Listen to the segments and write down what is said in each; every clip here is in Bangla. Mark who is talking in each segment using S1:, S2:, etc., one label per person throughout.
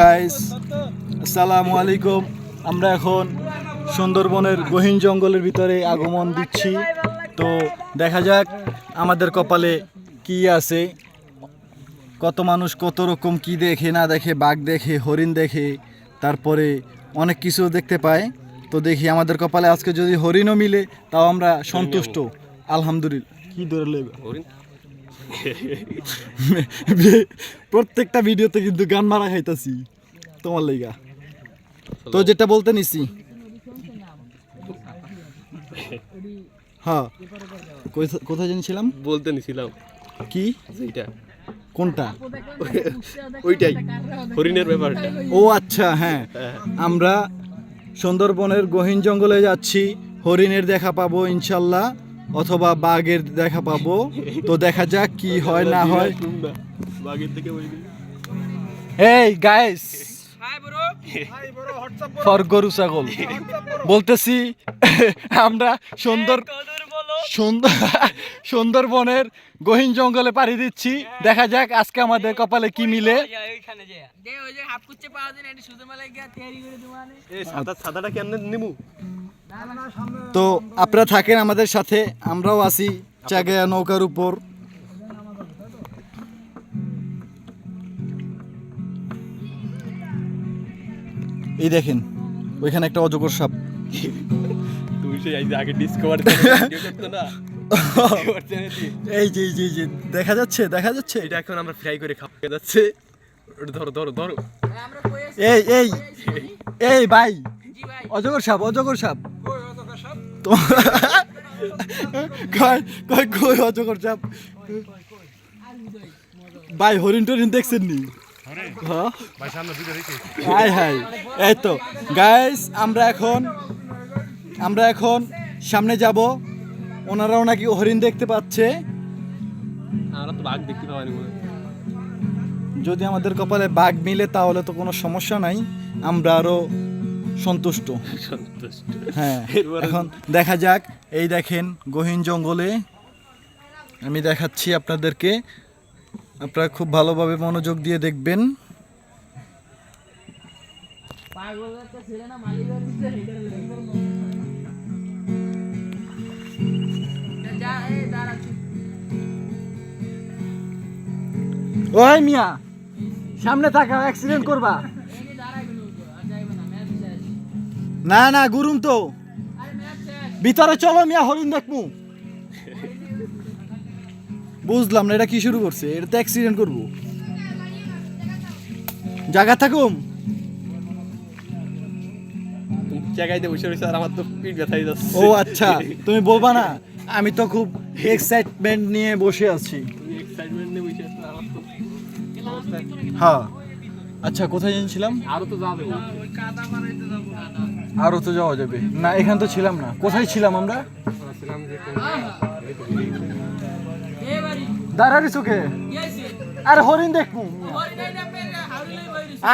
S1: গাইস আসসালামু আলাইকুম আমরা এখন সুন্দরবনের গহীন জঙ্গলের ভিতরে আগমন দিচ্ছি। তো দেখা যাক আমাদের কপালে কি আছে। কত মানুষ কত রকম কি দেখে, না দেখে, বাঘ দেখে, হরিণ দেখে, তারপরে অনেক কিছু দেখতে পায়। তো দেখি আমাদের কপালে আজকে যদি হরিণও মিলে, তাও আমরা সন্তুষ্ট। আলহামদুলিল্লাহ। কি ধরে লেবে প্রত্যেকটা ভিডিওতে কিন্তু গান মারা খাইতাছি তোমার লাইগা তো যেটা বলতে নিছি। হ্যাঁ কোথায় জানিছিলাম
S2: বলতে নিছিলাম।
S1: কি?
S2: সেইটা
S1: কোনটা?
S2: ওইটাই। হরিণের ব্যাপারটা।
S1: ও আচ্ছা হ্যাঁ।
S2: হ্যাঁ।
S1: আমরা সুন্দরবনের গহীন জঙ্গলে যাচ্ছি হরিণের দেখা পাবো ইনশাল্লাহ। অথবা বাঘের দেখা পাবো। তো দেখা যাক কি হয় না হয়।
S2: বাগের থেকে
S1: এই গাইস ফর গরু ছাগল। বলতেছি আমরা সুন্দর সুন্দর সুন্দরবনের গহীন জঙ্গলে পাড়ি দিচ্ছি। দেখা যাক আজকে আমাদের কপালে কি মিলে।
S2: সাদাটা কেমনে নিমু?
S1: তো আপনারা থাকেন আমাদের সাথে আমরাও আছি চাগায়া নৌকার উপর। এই দেখেন ওইখানে একটা অজগর সাপ।
S2: এই যে
S1: যে এই যে, দেখা যাচ্ছে দেখা যাচ্ছে।
S2: এটা এখন আমরা ফ্রাই করে খাওয়া যাচ্ছে। ধরো ধরো ধরো।
S1: এই এই এই ভাই অজগর সাপ অজগর সাপ। কয় কয় কই অজগর সাপ ভাই হরিণ টরিণ দেখছেন নি? হ্যাঁ? Hi hi. এই তো গাইস আমরা এখন আমরা এখন সামনে যাব। ওনারাও নাকি হরিণ দেখতে পাচ্ছে।
S2: আমরা তো বাঘ দেখতে পাওয়ানি
S1: যদি আমাদের কপালে বাঘ মিলে তাহলে তো কোনো সমস্যা নাই। আমরা আরও সন্তুষ্ট। হ্যাঁ এখন দেখা যাক এই দেখেন গহীন জঙ্গলে আমি দেখাচ্ছি আপনাদেরকে। আপনারা খুব ভালোভাবে মনোযোগ দিয়ে দেখবেন। ওই মিয়া সামনে থাকা অ্যাক্সিডেন্ট করবা।
S3: না না
S1: গুরুম তো। ভিতরে চলো মিয়া হরিণ দেখমু। বুঝলাম না এটা কি শুরু করছে? এটা তো অ্যাক্সিডেন্ট করব। জায়গা থাকুম।
S2: জায়গায় বসে রয়েছে আর আমার তো পিঠ ব্যথাই যাচ্ছে।
S1: ও আচ্ছা তুমি বলবা না আমি তো খুব এক্সাইটমেন্ট নিয়ে বসে আছি।
S2: তুমি এক্সাইটমেন্ট নিয়ে বসে আছো আমার তো
S1: হ্যাঁ। আচ্ছা কোথায় জানছিলাম
S2: আরও তো যাবে।
S3: কাদা মারাইতে যাব
S1: আরও তো যাওয়া যাবে। না, এখান তো ছিলাম না। কোথায় ছিলাম আমরা? দাঁড়ারি চোখে? আরে হরিণ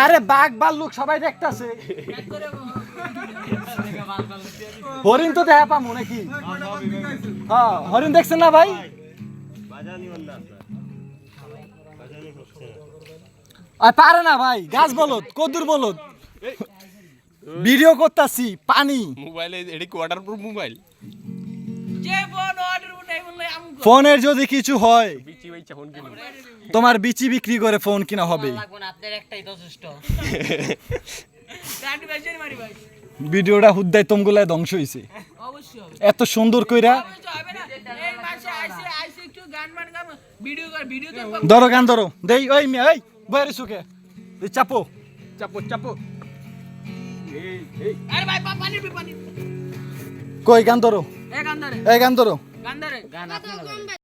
S1: আরে বাঘ সবাই দেখতাছে। হরিণ তো দেখা পামু নাকি? হ্যাঁ হরিণ দেখছেন না ভাই? আর পারে না ভাই, গাছ বলদ, কদুর বলদ। ভিডিও করতাছি পানি।
S2: মোবাইলে এটা কি ওয়াটার প্রুফ মোবাইল।
S3: যে ফোন অর্ডার উঠাই বললে আমু
S1: ফোনের যদি কিছু হয়
S2: বিচি বাইচা ফোন কিনো
S1: তোমার বিচি বিক্রি করে ফোন কিনা হবে। ভিডিওটা হুদ্দায় তোমগুলায় ধ্বংস হয়েছে এত সুন্দর কইরা ধরো গান ধরো। দেই ওই মিয়া ওই বাইরে সুখে। চাপো।
S2: চাপো চাপো।
S3: আরে ভাই পানি পি পানি
S1: কই গান ধরো।
S3: এ গান্দারে
S1: এই গান ধরো।
S3: গান আপনি